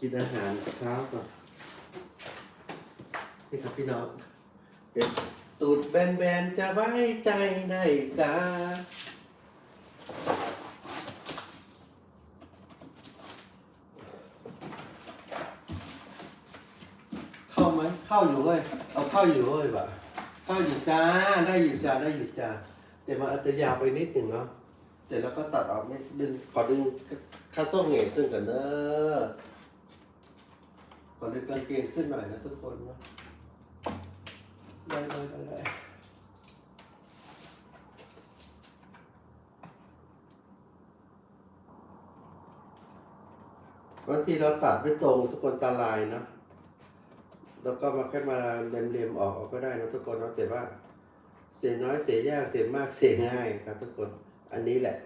กินอาหารเช้าก่อนนี่ครับพี่น้องเป็นตูดแบนๆจะไว้ใจได้กาเข้าไหมเข้าอยู่เว้ยเอาเข้าอยู่เว้ยบ่ะเข้าอยู่จ้าได้อยู่จ้าได้อยู่จ้าแต่มันอาจจะยาวไปนิดหนึ่งเนาะเดี๋ยวเราก็ตัดออกนิดดึงขอดึงคาส่เหงขึ้นก่อนเนอะ ขอดึงกางเกงขึ้นหน่อยนะทุกคนนะได้ได้ได้ได้บางทีเราตัดไม่ตรงทุกคนตาลายนะแล้วก็มาแค่มาเลียมๆออกก็ได้นะทุกคนเนาะแต่ว่าเสียน้อยเสียยากเสียมากเสียง่ายครับทุกคน อันนี้แหละ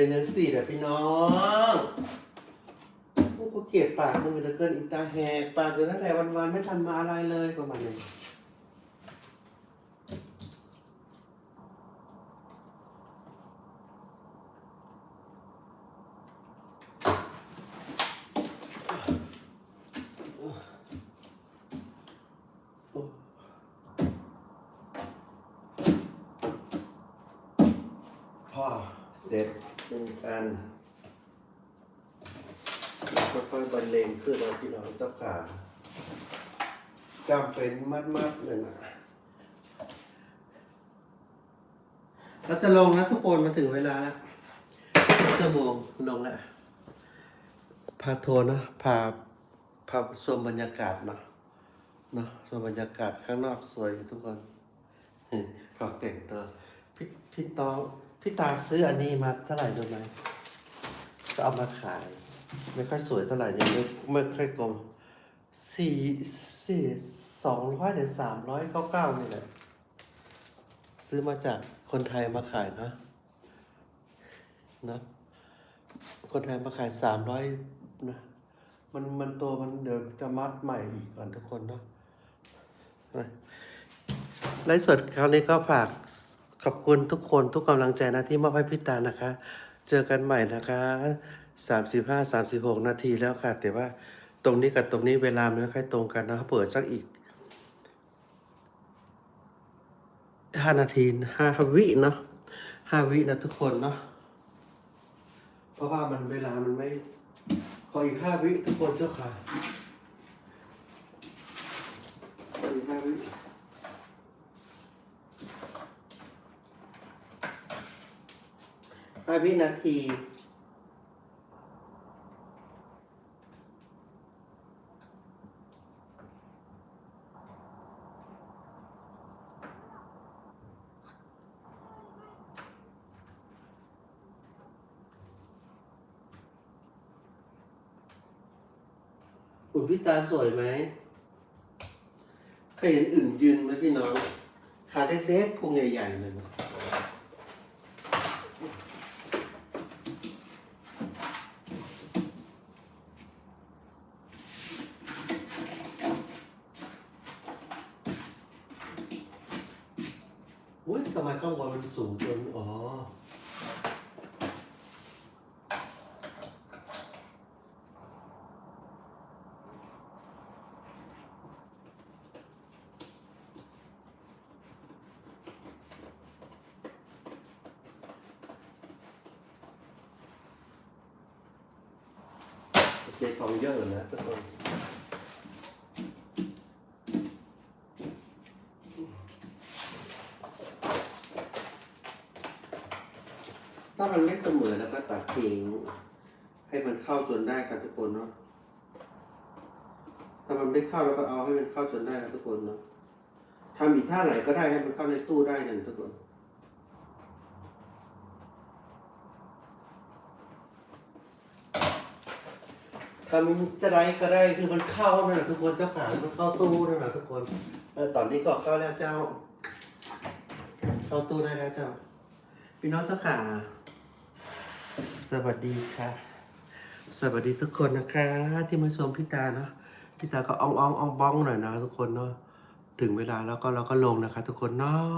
เป็นยังสี่แหละพี่น้องพวกกูเกลียดปากมึงเหลือเกินอิตาแหกปากเกินตั้งแต่วันๆไม่ทำมาอะไรเลยประมาณนี้ เสร็จหนึ่งอันค่อยๆบรรเลงขึ้นแล้วพี่น้องเจ้าขากำเป็นมัดๆเลยนะเราจะลงนะทุกคนมาถึงเวลาแล้วชั่วโมงลงแล้วพาโทนะพาพาชมบรรยากาศเนาะเนาะชมบรรยากาศข้างนอกสวยทุกคนขอกแต่งตัวพี่พี่ตอง พี่ตาซื้ออันนี้มาเท่าไหร่รู้ไหมก็เอามาขาย ไม่ค่อยสวยเท่าไหร่ยังไม่ไม่ค่อยกลมสี่สี่สองร้อยหรือสามร้อยเก้าเก้านี่แหละซื้อมาจากคนไทยมาขายนะนะคนไทยมาขายสามร้อยนะมันมันตัวมันเดี๋ยวจะมัดใหม่อีกก่อนทุกคนเนาะไลฟ์สดคราวนี้ก็ฝาก อบคุณทุกคนทุกกำลังใจนะที่มอบให้พี่ตานะคะ เจอกันใหม่นะคะสามสิบห้าสามสิบหกนาทีแล้วค่ะ แต่ว่าตรงนี้กับตรงนี้เวลาไม่ค่อยตรงกันนะเปิดสักอีกห้านาทีห้าวิเนาะห้าวินะทุกคนเนาะเพราะว่ามันเวลามันไม่ขออีกห้าวิทุกคนเจ้าค่ะขออีกห้า วิห้าวินาที คุณพี่ตาสวยไหมเคยเห็นอื่นยืนไหมพี่น้อง ขาเล็กๆพุงใหญ่ๆเลยนะ อุ้ยทำไมข้างบนมันสูงจนอ๋อเสียของเยอะนะทุกคน ถ้ามันไม่เสมอแล้วก็ตัดทิ้งให้มันเข้าจนได้ครับทุกคนเนาะ ถ้ามันไม่เข้าแล้วก็เอาให้มันเข้าจนได้ครับทุกคนเนาะทำอีกท่าไหนก็ได้ให้มันเข้าในตู้ได้นั่นทุกคนทำจะได้ก็ได้คือมันเข้านั่นแหละทุกคนเจ้าขามันเข้าตู้นั่นแหละทุกคนเออตอนนี้ก็เข้าแล้วเจ้า เข้าตู้ได้แล้วเจ้า พี่น้องเจ้าขา สวัสดีค่ะ สวัสดีทุกคนนะคะ ที่มาชมพี่ตาเนาะพี่ตาก็อ่องอ่องอ่องบ้องหน่อยนะทุกคนเนาะถึงเวลาแล้วก็เราก็ลงนะคะ ทุกคนเนาะ